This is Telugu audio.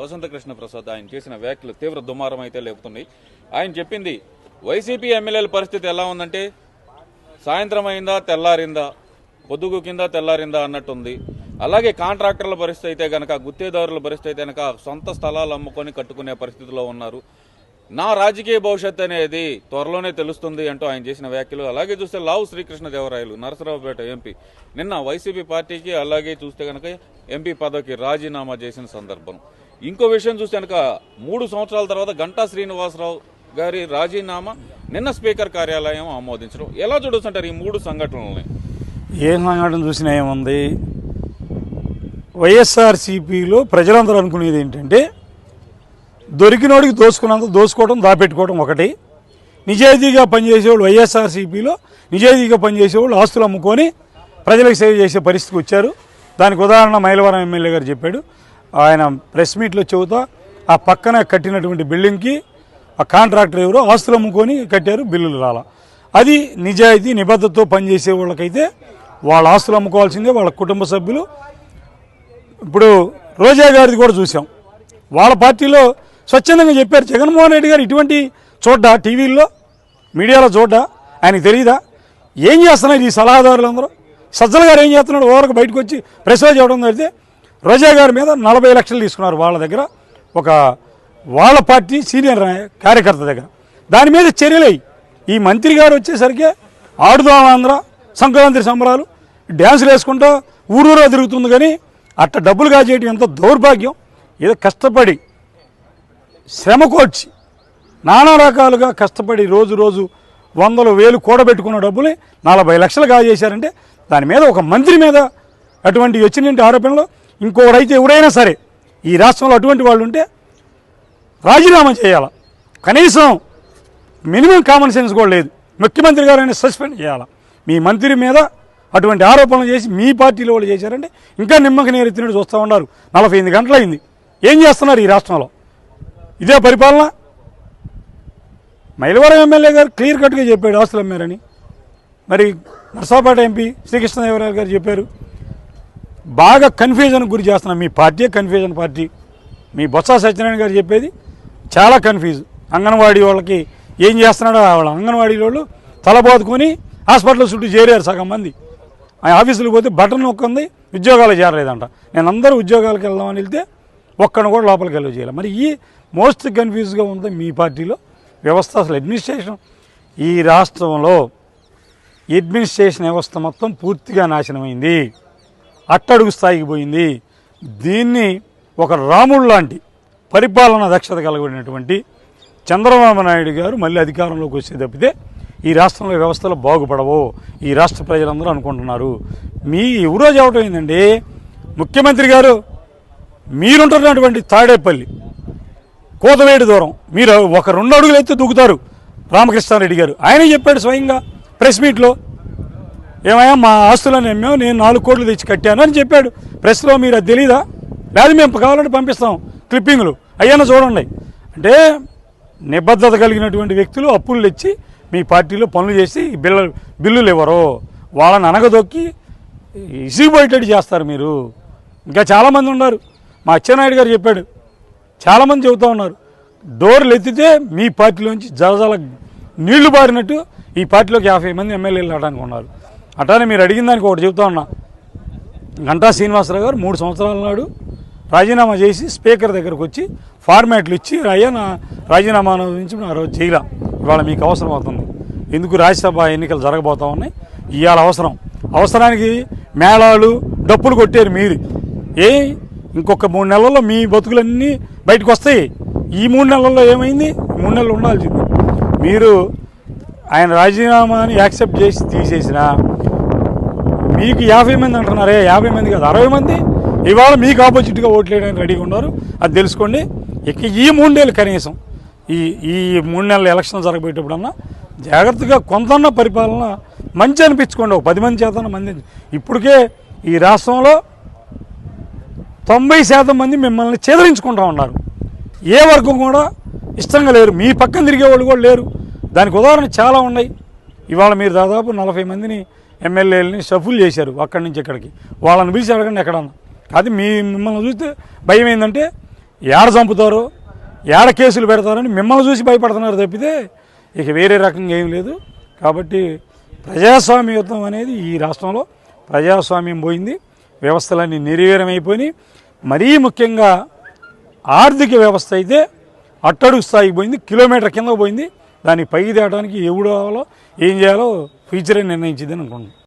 వసంత కృష్ణ ప్రసాద్ ఆయన చేసిన వ్యాఖ్యలు తీవ్ర దుమారం అయితే లేపుతున్నాయి. ఆయన చెప్పింది వైసీపీ ఎమ్మెల్యేల పరిస్థితి ఎలా ఉందంటే సాయంత్రం అయిందా తెల్లారిందా పొద్దుగు కింద తెల్లారిందా అన్నట్టుంది. అలాగే కాంట్రాక్టర్ల పరిస్థితి అయితే గనక గుత్తేదారుల పరిస్థితి అయితే గనక సొంత స్థలాలు అమ్ముకొని కట్టుకునే పరిస్థితిలో ఉన్నారు. నా రాజకీయ భవిష్యత్ అనేది త్వరలోనే తెలుస్తుంది అంటూ ఆయన చేసిన వ్యాఖ్యలు. అలాగే చూస్తే లావు శ్రీకృష్ణదేవరాయలు నరసరావుపేట ఎంపీ. నిన్న వైసీపీ పార్టీకి అలాగే చూస్తే కనుక ఎంపీ పదవికి రాజీనామా చేసిన సందర్భం. ఇంకో విషయం చూస్తే కనుక మూడు సంవత్సరాల తర్వాత గంటా శ్రీనివాసరావు గారి రాజీనామా నిన్న స్పీకర్ కార్యాలయం ఆమోదించడం. ఎలా చూడొచ్చంటారు ఈ మూడు సంఘటనలని? ఏ సంఘటన చూసినా ఏముంది? వైఎస్ఆర్సీపీలో ప్రజలందరూ అనుకునేది ఏంటంటే దొరికినోడికి దోసుకున్నంత దోసుకోవడం దాపెట్టుకోవడం ఒకటి. నిజాయితీగా పనిచేసేవాళ్ళు వైఎస్ఆర్సీపీలో నిజాయితీగా పనిచేసేవాళ్ళు ఆస్తులు అమ్ముకొని ప్రజలకు సేవ చేసే పరిస్థితికి వచ్చారు. దానికి ఉదాహరణ మైలవరం ఎమ్మెల్యే గారు చెప్పాడు. ఆయన ప్రెస్ మీట్లో చెబుతా ఆ పక్కన కట్టినటువంటి బిల్డింగ్కి ఆ కాంట్రాక్టర్ ఎవరో ఆస్తులు అమ్ముకొని కట్టారు బిల్లులు రాల. అది నిజాయితీ నిబద్ధతతో పనిచేసే వాళ్ళకైతే వాళ్ళ ఆస్తులు అమ్ముకోవాల్సిందే వాళ్ళ కుటుంబ సభ్యులు. ఇప్పుడు రోజా గారిది కూడా చూసాం. వాళ్ళ పార్టీలో స్వచ్ఛందంగా చెప్పారు జగన్మోహన్ రెడ్డి గారు ఇటువంటి చూడ్డా టీవీల్లో మీడియాలో చూడ్డా ఆయనకు తెలియదా ఏం చేస్తున్నారు ఈ సలహాదారులందరూ? సజ్జల గారు ఏం చేస్తున్నాడు? ఓరకు బయటకు వచ్చి ప్రెస్ చేయడం జరిగితే రోజా గారి మీద నలభై లక్షలు తీసుకున్నారు వాళ్ళ దగ్గర. ఒక వాళ్ళ పార్టీ సీనియర్ కార్యకర్త దగ్గర. దాని మీద చర్యలై ఈ మంత్రి గారు వచ్చేసరికి ఆడుదాం ఆంధ్ర సంక్రాంతి సంబరాలు డ్యాన్సులు వేసుకుంటా ఊరూరా తిరుగుతుంది కానీ అట్ట డబ్బులు కాజేయటం ఎంత దౌర్భాగ్యం. ఏదో కష్టపడి శ్రమ కోర్చి నానా రకాలుగా కష్టపడి రోజు రోజు వందలు వేలు కూడబెట్టుకున్న డబ్బుని నలభై లక్షలు కాజేశారంటే దాని మీద ఒక మంత్రి మీద అటువంటి వచ్చినటువంటి ఆరోపణలు ఇంకొకరైతే ఎవరైనా సరే ఈ రాష్ట్రంలో అటువంటి వాళ్ళు ఉంటే రాజీనామా చేయాలి? కనీసం మినిమం కామన్ సెన్స్ కూడా లేదు. ముఖ్యమంత్రి గారిని సస్పెండ్ చేయాలి? మీ మంత్రి మీద అటువంటి ఆరోపణలు చేసి మీ పార్టీలో వాళ్ళు చేశారంటే ఇంకా నిమ్మక నీరు ఎత్తినట్టు చూస్తూ ఉన్నారు. నలభై ఎనిమిది గంటలైంది. అయింది ఏం చేస్తున్నారు ఈ రాష్ట్రంలో? ఇదే పరిపాలన? మైలవరం ఎమ్మెల్యే గారు క్లియర్ కట్గా చెప్పాడు ఆస్తులు అమ్మారని. మరి నర్సాపేట ఎంపీ శ్రీకృష్ణదేవరాయలు గారు చెప్పారు. బాగా కన్ఫ్యూజన్ గురి చేస్తున్నాం మీ పార్టీ కన్ఫ్యూజన్ పార్టీ. మీ బొత్స సత్యనారాయణ గారు చెప్పేది చాలా కన్ఫ్యూజ్ అంగన్వాడీ వాళ్ళకి ఏం చేస్తున్నాడో వాళ్ళ అంగన్వాడీ వాళ్ళు తలబోదుకొని హాస్పిటల్ చుట్టూ చేరారు సగం మంది. ఆ ఆఫీసులకు పోతే బటన్ నొక్కంది ఉద్యోగాలు చేరలేదంట. నేను అందరూ ఉద్యోగాలకు వెళ్దామని వెళ్తే ఒక్కడిని కూడా లోపలికి వెళ్ళి చేయాలి. మరి ఈ మోస్ట్ కన్ఫ్యూజ్గా ఉంది మీ పార్టీలో వ్యవస్థ అసలు అడ్మినిస్ట్రేషన్ ఈ రాష్ట్రంలో అడ్మినిస్ట్రేషన్ వ్యవస్థ మొత్తం పూర్తిగా నాశనమైంది. అట్టడుగు స్థాయికి పోయింది. దీన్ని ఒక రాముడు లాంటి పరిపాలన దక్షత కలగబడినటువంటి చంద్రబాబు నాయుడు గారు మళ్ళీ అధికారంలోకి వచ్చే తప్పితే ఈ రాష్ట్రంలో వ్యవస్థలు బాగుపడవు. ఈ రాష్ట్ర ప్రజలందరూ అనుకుంటున్నారు. మీ ఎవరోజు చెప్పడం ఏంటండి ముఖ్యమంత్రి గారు మీరుంటున్నటువంటి తాడేపల్లి కోతవేడి దూరం మీరు ఒక రెండు అడుగులు అయితే దూకుతారు రామకృష్ణారెడ్డి గారు. ఆయనే చెప్పాడు స్వయంగా ప్రెస్ మీట్లో. ఏమయ్యా మా ఆస్తులను అమ్మావు నేను నాలుగు కోట్లు తెచ్చి కట్టాను అని చెప్పాడు. ప్రెస్లో మీరు అది తెలీదా? లేదు మేము కావాలంటే పంపిస్తాం క్లిప్పింగ్లు. అయ్యాన చూడండి. అంటే నిబద్ధత కలిగినటువంటి వ్యక్తులు అప్పులు తెచ్చి మీ పార్టీలో పనులు చేసి బిల్ల బిల్లులు ఇవ్వరు. వాళ్ళని అనగదొక్కి ఇసిగిపోయేటట్టు చేస్తారు మీరు. ఇంకా చాలామంది ఉన్నారు. మా అచ్చెన్నాయుడు గారు చెప్పాడు. చాలామంది చెబుతూ ఉన్నారు. డోర్లు ఎత్తితే మీ పార్టీలోంచి జలజల నీళ్ళు బారినట్టు ఈ పార్టీలోకి యాభై మంది ఎమ్మెల్యేలు రావడానికి ఉన్నారు. అట్లానే మీరు అడిగిన దానికి ఒకటి చెబుతా ఉన్నా. గంటా శ్రీనివాసరావు గారు మూడు సంవత్సరాల నాడు రాజీనామా చేసి స్పీకర్ దగ్గరకు వచ్చి ఫార్మాట్లు ఇచ్చి అయ్యా నా రాజీనామా నుంచి ఆ రోజు చేయలా. ఇవాళ మీకు అవసరం అవుతుంది. ఎందుకు రాజ్యసభ ఎన్నికలు జరగబోతా ఉన్నాయి? ఇవాళ అవసరం. అవసరానికి మేళాలు డప్పులు కొట్టారు మీరు. ఏ ఇంకొక మూడు నెలల్లో మీ బతుకులన్నీ బయటకు వస్తాయి. ఈ మూడు నెలల్లో ఏమైంది? మూడు నెలలు ఉండాల్సింది. మీరు ఆయన రాజీనామాని యాక్సెప్ట్ చేసి తీసేసిన మీకు యాభై మంది అంటున్నారే? యాభై మంది కాదు అరవై మంది? ఇవాళ మీకు ఆపోజిట్గా ఓట్లు వేయడానికి రెడీగా ఉన్నారు. అది తెలుసుకోండి. ఇక ఈ మూడు నెలలు కనీసం ఈ ఈ మూడు నెలల ఎలక్షన్ జరగబోయేటప్పుడన్నా జాగ్రత్తగా కొంతన్న పరిపాలన మంచి అనిపించుకోండి. ఒక పది మంది చేతన మంది. ఇప్పటికే ఈ రాష్ట్రంలో తొంభై శాతం మంది మిమ్మల్ని చెదరించుకుంటా ఉన్నారు. ఏ వర్గం కూడా ఇష్టంగా లేరు. మీ పక్కన తిరిగే వాళ్ళు కూడా లేరు. దానికి ఉదాహరణ చాలా ఉన్నాయి. ఇవాళ మీరు దాదాపు నలభై మందిని ఎమ్మెల్యేలని షఫుల్ చేశారు అక్కడి నుంచి ఇక్కడికి. వాళ్ళని పిలిచి అడగండి ఎక్కడన్నా. అది మీ మిమ్మల్ని చూస్తే భయం ఏంటంటే ఏడ చంపుతారో ఏడ కేసులు పెడతారని మిమ్మల్ని చూసి భయపడుతున్నారు తప్పితే ఇక వేరే రకంగా ఏం లేదు. కాబట్టి ప్రజాస్వామ్యయుతం అనేది ఈ రాష్ట్రంలో ప్రజాస్వామ్యం పోయింది. వ్యవస్థలన్నీ నిర్వీరమైపోయి మరీ ముఖ్యంగా ఆర్థిక వ్యవస్థ అయితే అట్టడుగు స్థాయికి పోయింది కిలోమీటర్ కింద పోయింది. దాన్ని పైకి తేవడానికి ఎవడు కావాలో ఏం చేయాలో ఫ్యూచరే నిర్ణయించిందని అనుకుంటున్నాను